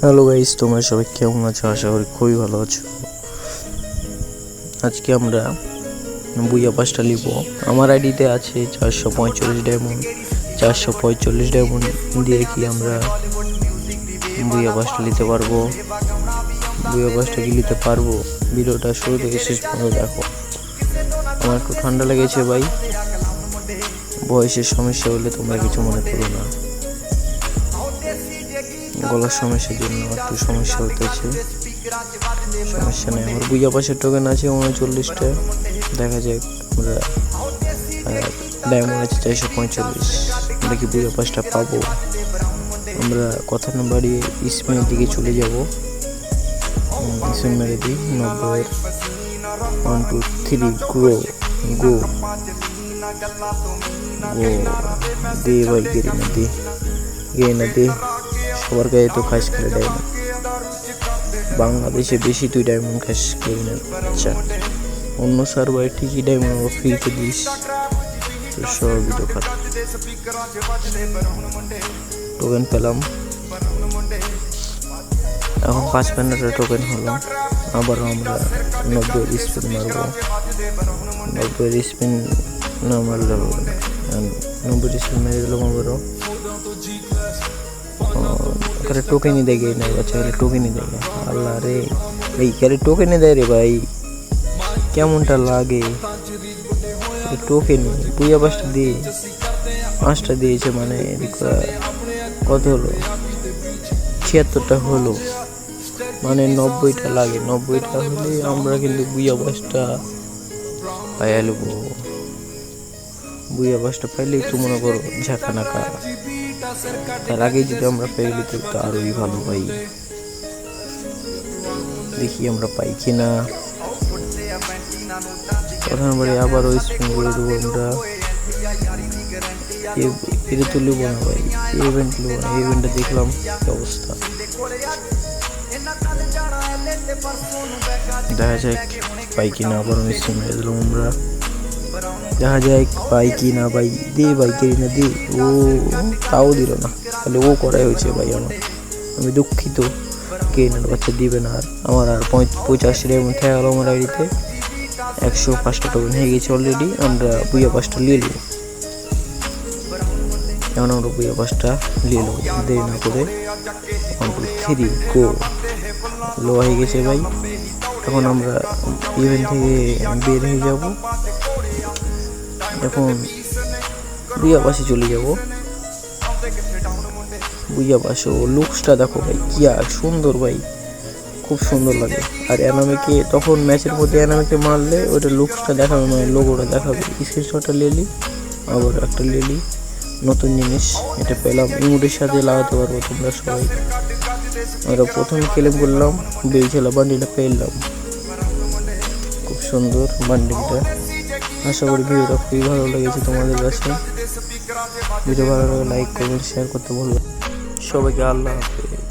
Hello guys তোমরা সবাই কেমন আছো? আশা করি খুবই ভালো আছো। আজকে আমরা বুইয়া পাঁচটা নিব আমার আইডিতে আছে চারশো পঁয়তাল্লিশ ডায়মন্ড চারশো পঁয়তাল্লিশ ডায়মন্ড দিয়ে কি আমরা বুইয়া পাঁচটা নিতে পারব? বুইয়া পাঁচটা কি নিতে পারব? ভিডিওটা শুরু থেকে শেষ পর্যন্ত দেখো। আমার একটু ঠান্ডা লেগেছে ভাই। বয়সের সমস্যা হলে তোমরা কিছু মনে করো না। গলার সমস্যার জন্য একটু সমস্যা হতেছে। সমস্যা নেই। আমার বুঝা পাশের টোকেন আছে উনচল্লিশটা। দেখা যাক আমরা ডায়মন্ড আছে চারশো পঁয়তাল্লিশ। আমরা কি বুঝা পাশটা পাবো? আমরা কথা না বাড়িয়ে ইসমের দিকে চলে যাব। ইসমের মেরে দিই। নব্বই ওয়ান টু থ্রি গ্রো গো গো দে ভাই গেরি না দে। না দে। সবার গায়ে তো খাস খেলে ডায়মন্ড বাংলাদেশে বেশি তুই ডায়মন্ড খাস খেলি না। আচ্ছা অন্য সার্ভারে ঠিকই ডায়মন্ড ফ্রিতে দিস। তো সবই তো টোকেন পেলাম। এখন পাঁচ প্যান্ডারের টোকেন হলো। আবার আমরা নব্বই স্পিন মারবো। নব্বই স্পিন না মারলে হবে না। নব্বই স্পিন মেরে দিলাম আবারও। এখানে টোকেনই দেয় গেই না বাচ্চা এখানে টোকেনই দেয় না আল্লাহ রে ভাই এখানে টোকেনই দেয় রে ভাই কেমনটা লাগে টোকেনই দুই পাঁচটা দিয়ে পাঁচটা দিয়েছে মানে কত হলো ছিয়াত্তরটা হলো মানে নব্বইটা লাগে নব্বইটা হলে আমরা কিন্তু বুইয়া বাসটা পাইয়া নেব বুইয়া বাসটা পাইলে একটু মনে করো ঝাঁকা নাকা তার আগে যদি আমরা পেয়ে নিতে তো আরোই ভালো পাই দেখি আমরা পাই কিনা। প্রধান বাড়ি আবারও স্পিন করে দেবো আমরা। এটা তো নেব না ভাই। ইভেন্ট নেব না। ইভেন্টটা দেখলাম কি অবস্থা। দেখা যাক পাই কিনা। আবারও স্পিন মেরে দিলাম আমরা। দেখা যায় পাই কি না ভাই দে ভাই কেরি না দে ও তাও দিল না তাহলে ও করাই হয়েছে ভাই আমার আমি দুঃখিত কে না বাচ্চা দিবে না আর আমার আর পঁচাশি এমন থেকে গেল আমার আইডিতে একশো পাঁচটা টোকেন হয়ে গেছে অলরেডি আমরা বুইয়া পাঁচটা নিয়ে নেব এখন আমরা বুইয়া পাঁচটা নিয়ে নেব দেরি না করে থ্রি গো লো হয়ে গেছে ভাই এখন আমরা ইভেন্ট থেকে বের হয়ে যাব এখন বুইয়া পাশে চলে যাব। বুইয়া পাশে ও লুকসটা দেখো ভাই, কি আর সুন্দর ভাই, খুব সুন্দর লাগে। আর অ্যানামিকে তখন ম্যাচের মধ্যে অ্যানামিকে মারলে ওটা লুকসটা দেখাবে মানে লোগোটা দেখাবে। স্ক্রিনশটটা লেলি আবার একটা লেলি নতুন জিনিস, এটা পেলাম। ইমোটের সাথে লাগাতে পারব তোমরা সবাই। আমরা প্রথমে ক্লেম করলাম বেলছেলা বান্ডিলটা পেলাম। খুব সুন্দর বান্ডিলটা। আশা করি ভিডিওটা খুবই ভালো লেগেছে তোমাদের কাছে। ভিডিও ভালো লাগে লাইক কমেন্ট শেয়ার করতে বলব সবাইকে আল্লাহ হাফেজ।